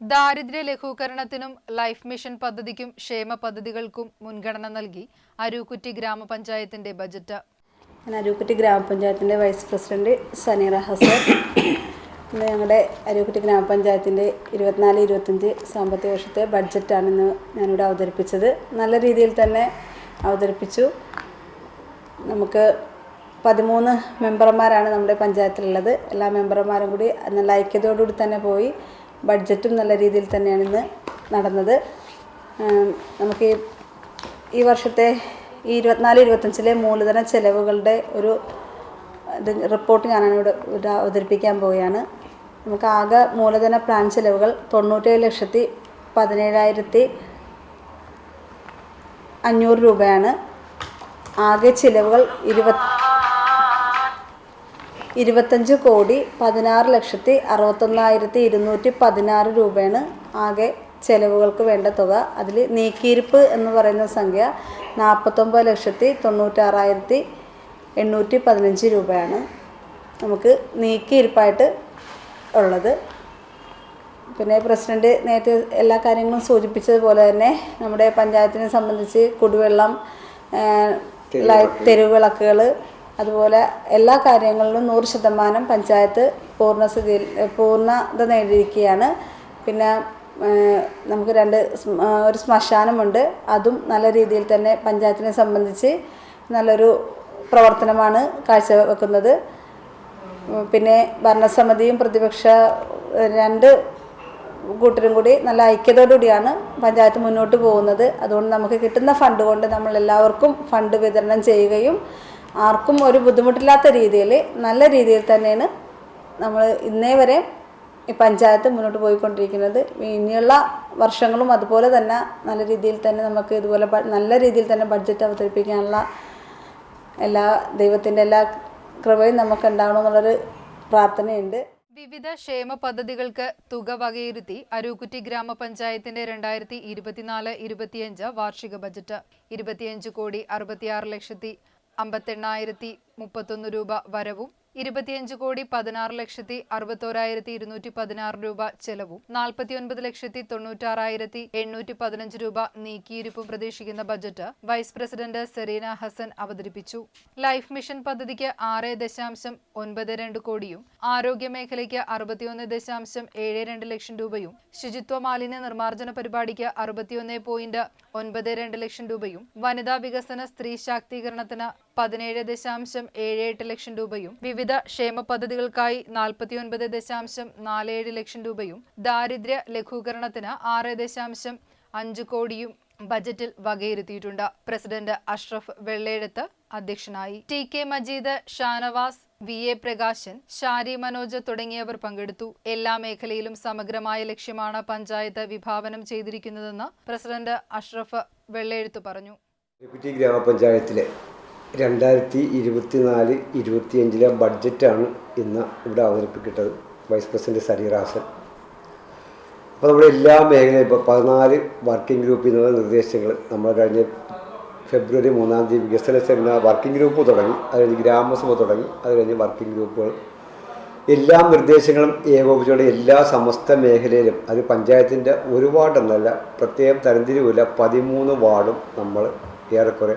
ദാരിദ്ര്യ ലഘൂകരണത്തിനും life mission പദ്ധതിക്കും ക്ഷേമ പദ്ധതികൾക്കും മുൻഗണന നൽകി അരൂക്കുറ്റി ഗ്രാമപഞ്ചായത്തിന്റെ ബജറ്റ്. ഞാൻ അരൂക്കുറ്റി ഗ്രാമപഞ്ചായത്തിന്റെ വൈസ് പ്രസിഡന്റ് സനീറ ഹസൻ. ഇന്ന് ഞങ്ങളുടെ അരൂക്കുറ്റി ഗ്രാമപഞ്ചായത്തിന്റെ ഇരുപത്തിനാല് ഇരുപത്തഞ്ച് സാമ്പത്തിക വർഷത്തെ ബഡ്ജറ്റാണ് ഇന്ന് ഞാനിവിടെ അവതരിപ്പിച്ചത്. നല്ല രീതിയിൽ തന്നെ അവതരിപ്പിച്ചു. നമുക്ക് പതിമൂന്ന് മെമ്പർമാരാണ് നമ്മുടെ പഞ്ചായത്തിലുള്ളത്. എല്ലാ മെമ്പർമാരും കൂടി നല്ല ഐക്യതയോടുകൂടി തന്നെ പോയി ബഡ്ജറ്റും നല്ല രീതിയിൽ തന്നെയാണ് ഇന്ന് നടന്നത്. നമുക്ക് ഈ വർഷത്തെ ഈ ഇരുപത്തിനാല് ഇരുപത്തഞ്ചിലെ മൂലധന ചെലവുകളുടെ ഒരു റിപ്പോർട്ട് ഞാനാണ് ഇവിടെ ഇവിടെ അവതരിപ്പിക്കാൻ പോവുകയാണ്. നമുക്ക് ആകെ മൂലധന പ്ലാൻ ചെലവുകൾ തൊണ്ണൂറ്റേഴ് ലക്ഷത്തി പതിനേഴായിരത്തി അഞ്ഞൂറ് രൂപയാണ്. ആകെ ചിലവുകൾ ഇരുപത്തി ഇരുപത്തഞ്ച് കോടി പതിനാറ് ലക്ഷത്തി അറുപത്തൊന്നായിരത്തി ഇരുന്നൂറ്റി പതിനാറ് രൂപയാണ് ആകെ ചെലവുകൾക്ക് വേണ്ട തുക. അതിൽ നീക്കിയിരിപ്പ് എന്ന് പറയുന്ന സംഖ്യ നാൽപ്പത്തൊമ്പത് ലക്ഷത്തി തൊണ്ണൂറ്റാറായിരത്തി എണ്ണൂറ്റി പതിനഞ്ച് രൂപയാണ് നമുക്ക് നീക്കിയിരിപ്പായിട്ട് ഉള്ളത്. പിന്നെ പ്രസിഡന്റ് നേരത്തെ എല്ലാ കാര്യങ്ങളും സൂചിപ്പിച്ചതുപോലെ തന്നെ നമ്മുടെ പഞ്ചായത്തിനെ സംബന്ധിച്ച് കുടിവെള്ളം തെരുവിളക്കുകൾ അതുപോലെ എല്ലാ കാര്യങ്ങളിലും നൂറ് ശതമാനം പഞ്ചായത്ത് പൂർണസ്ഥിതിയിൽ പൂർണത നേടിയിരിക്കുകയാണ്. പിന്നെ നമുക്ക് രണ്ട് ഒരു ശ്മശാനമുണ്ട്. അതും നല്ല രീതിയിൽ തന്നെ പഞ്ചായത്തിനെ സംബന്ധിച്ച് നല്ലൊരു പ്രവർത്തനമാണ് കാഴ്ചവെക്കുന്നത്. പിന്നെ ഭരണസമിതിയും പ്രതിപക്ഷ രണ്ട് കൂട്ടരും കൂടി നല്ല ഐക്യത്തോടുകൂടിയാണ് പഞ്ചായത്ത് മുന്നോട്ട് പോകുന്നത്. അതുകൊണ്ട് നമുക്ക് കിട്ടുന്ന ഫണ്ട് കൊണ്ട് നമ്മൾ എല്ലാവർക്കും ഫണ്ട് വിതരണം ചെയ്യുകയും ആർക്കും ഒരു ബുദ്ധിമുട്ടില്ലാത്ത രീതിയിൽ നല്ല രീതിയിൽ തന്നെയാണ് നമ്മൾ ഇന്നേ വരെ ഈ പഞ്ചായത്ത് മുന്നോട്ട് പോയിക്കൊണ്ടിരിക്കുന്നത്. ഇനിയുള്ള വർഷങ്ങളും അതുപോലെ തന്നെ നല്ല രീതിയിൽ തന്നെ നമുക്ക് ഇതുപോലെ നല്ല രീതിയിൽ തന്നെ ബഡ്ജറ്റ് അവതരിപ്പിക്കാനുള്ള എല്ലാ ദൈവത്തിന്റെ എല്ലാ കൃപയും നമുക്ക് ഉണ്ടാവണമെന്നുള്ളൊരു പ്രാർത്ഥനയുണ്ട്. വിവിധ ക്ഷേമ പദ്ധതികൾക്ക് തുക വകയിരുത്തി അരൂക്കുറ്റി ഗ്രാമപഞ്ചായത്തിന്റെ രണ്ടായിരത്തി ഇരുപത്തിനാല് ഇരുപത്തിയഞ്ച് വാർഷിക ബജറ്റ്. ഇരുപത്തിയഞ്ച് കോടി അറുപത്തിയാറ് ലക്ഷത്തി അമ്പത്തെണ്ണായിരത്തി മുപ്പത്തൊന്ന് രൂപ വരവും ഇരുപത്തിയഞ്ച് കോടി പതിനാറ് ലക്ഷത്തി അറുപത്തോരായിരത്തി ഇരുന്നൂറ്റി പതിനാറ് രൂപ ചെലവും നാൽപ്പത്തിയൊൻപത് ലക്ഷത്തി തൊണ്ണൂറ്റാറായിരത്തി എണ്ണൂറ്റി പതിനഞ്ച് രൂപ നീക്കിയിരിപ്പും പ്രതീക്ഷിക്കുന്ന budget vice president Sereena Hasan അവതരിപ്പിച്ചു. ലൈഫ് മിഷൻ പദ്ധതിക്ക് ആറ് ദശാംശം ഒൻപത് രണ്ട് കോടിയും ആരോഗ്യ മേഖലയ്ക്ക് അറുപത്തിയൊന്ന് ദശാംശം ഏഴ് രണ്ട് ലക്ഷം രൂപയും ശുചിത്വ മാലിന്യ നിർമ്മാർജന പരിപാടിക്ക് അറുപത്തിയൊന്ന് പോയിന്റ് ഒൻപത് രണ്ട് ലക്ഷം രൂപയും വനിതാ വികസന സ്ത്രീ ശാക്തീകരണത്തിന് പതിനേഴ് ദശാംശം ഏഴ് എട്ട് ലക്ഷം രൂപയും വിവിധ ക്ഷേമ പദ്ധതികൾക്കായി നാൽപ്പത്തിയൊൻപത് ദശാംശം നാല് ഏഴ് ലക്ഷം രൂപയും ദാരിദ്ര്യ ലഘൂകരണത്തിന് ആറ് ദശാംശം അഞ്ച് കോടിയും ബജറ്റിൽ വകയിരുത്തിയിട്ടുണ്ട്. പ്രസിഡന്റ് അഷ്റഫ് വെള്ളയെടുത്ത് അധ്യക്ഷനായി. T K Majeed Shanavas V. A. Prakashan Shari Manoj തുടങ്ങിയവർ പങ്കെടുത്തു. എല്ലാ മേഖലയിലും സമഗ്രമായ ലക്ഷ്യമാണ് പഞ്ചായത്ത് വിഭാവനം ചെയ്തിരിക്കുന്നതെന്ന് പ്രസിഡന്റ് അഷ്റഫ് വെള്ളയെഴുത്ത് പറഞ്ഞു. ഡെപ്യൂട്ടി ഗ്രാമപഞ്ചായത്തിലെ രണ്ടായിരത്തി ഇരുപത്തിനാല് ഇരുപത്തിയഞ്ചിലെ ബഡ്ജറ്റാണ് ഇന്ന് ഇവിടെ അവതരിപ്പിക്കട്ടത് വൈസ് പ്രസിഡന്റ് സരീർ ഹാസൻ. അപ്പോൾ നമ്മുടെ എല്ലാ മേഖലയും ഇപ്പോൾ പതിനാല് വർക്കിംഗ് ഗ്രൂപ്പിൽ നിന്നുള്ള നിർദ്ദേശങ്ങൾ നമ്മൾ കഴിഞ്ഞ ഫെബ്രുവരി മൂന്നാം തീയതി വികസന സെമിനാർ വർക്കിംഗ് ഗ്രൂപ്പ് തുടങ്ങി. അത് കഴിഞ്ഞ് ഗ്രാമസഭ തുടങ്ങി. അത് കഴിഞ്ഞ് വർക്കിംഗ് ഗ്രൂപ്പുകൾ. എല്ലാ നിർദ്ദേശങ്ങളും ഏകോപിച്ചുകൊണ്ട് എല്ലാ സമസ്ത മേഖലയിലും അത് പഞ്ചായത്തിന്റെ ഒരു വാർഡെന്നല്ല പ്രത്യേകം തരംതിരിവില്ല പതിമൂന്ന് വാർഡും നമ്മൾ ഏറെക്കുറെ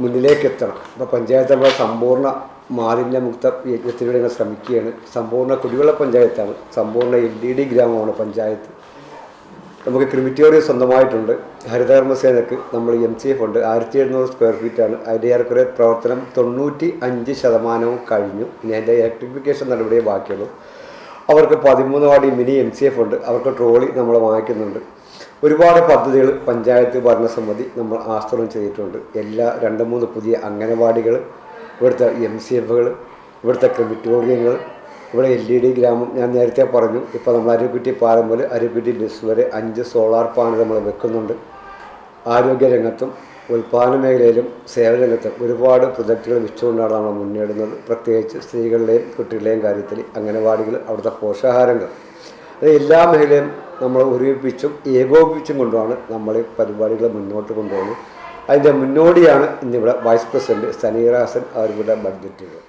മുന്നിലേക്ക് എത്തണം അപ്പോൾ പഞ്ചായത്ത് നമ്മൾ സമ്പൂർണ മാലിന്യമുക്ത യജ്ഞത്തിലൂടെ ഞങ്ങൾ ശ്രമിക്കുകയാണ്. സമ്പൂർണ കുടിവെള്ള പഞ്ചായത്താണ്. സമ്പൂർണ എൽ ഡി ഡി ഗ്രാമമാണ് പഞ്ചായത്ത്. നമുക്ക് ക്രിമിറ്റോറിയം സ്വന്തമായിട്ടുണ്ട്. ഹരിതകർമ്മസേനക്ക് നമ്മൾ എം സി എഫ് ഉണ്ട്. ആയിരത്തി എഴുന്നൂറ് സ്ക്വയർ ഫീറ്റാണ് അതിന്റെ ഏറെക്കുറെ പ്രവർത്തനം തൊണ്ണൂറ്റി അഞ്ച് ശതമാനവും കഴിഞ്ഞു. ഇനി അതിന്റെ ഇലക്ട്രിഫിക്കേഷൻ നടപടിയെ ബാക്കിയുള്ളൂ. അവർക്ക് പതിമൂന്ന് വാടി മിനി എം സി എഫ് ഉണ്ട്. അവർക്ക് ട്രോളി നമ്മൾ വാങ്ങിക്കുന്നുണ്ട്. ഒരുപാട് പദ്ധതികൾ പഞ്ചായത്ത് ഭരണസമിതി നമ്മൾ ആസൂത്രണം ചെയ്തിട്ടുണ്ട്. എല്ലാ രണ്ട് മൂന്ന് പുതിയ അംഗനവാടികൾ ഇവിടുത്തെ എം സി എഫുകൾ ഇവിടുത്തെ ക്രിമിറ്റോറിയങ്ങൾ ഇവിടെ എൽ ഇ ഡി ഗ്രാമം ഞാൻ നേരത്തെ പറഞ്ഞു. ഇപ്പോൾ നമ്മൾ അരുക്കുറ്റി പാലം പോലെ അരുക്കുറ്റി ബസ് വരെ അഞ്ച് സോളാർ പാനൽ നമ്മൾ വെക്കുന്നുണ്ട്. ആരോഗ്യരംഗത്തും ഉൽപ്പാദന മേഖലയിലും സേവനരംഗത്തും ഒരുപാട് പ്രൊജക്റ്റുകൾ വെച്ചുകൊണ്ടാണ് നമ്മൾ മുന്നേറുന്നത്. പ്രത്യേകിച്ച് സ്ത്രീകളുടെയും കുട്ടികളുടെയും കാര്യത്തിൽ അംഗനവാടികൾ അവിടുത്തെ പോഷകാഹാരങ്ങൾ. അത് എല്ലാ മേഖലയും നമ്മൾ ഒരുമിപ്പിച്ചും ഏകോപിപ്പിച്ചും കൊണ്ടാണ് നമ്മൾ പരിപാടികൾ മുന്നോട്ട് കൊണ്ടുപോകുന്നത്. അതിന്റെ മുന്നോടിയാണ് ഇന്നിവിടെ വൈസ് പ്രസിഡന്റ് സനീറാസൻ അവരുടെ ബഡ്ജറ്റുകൾ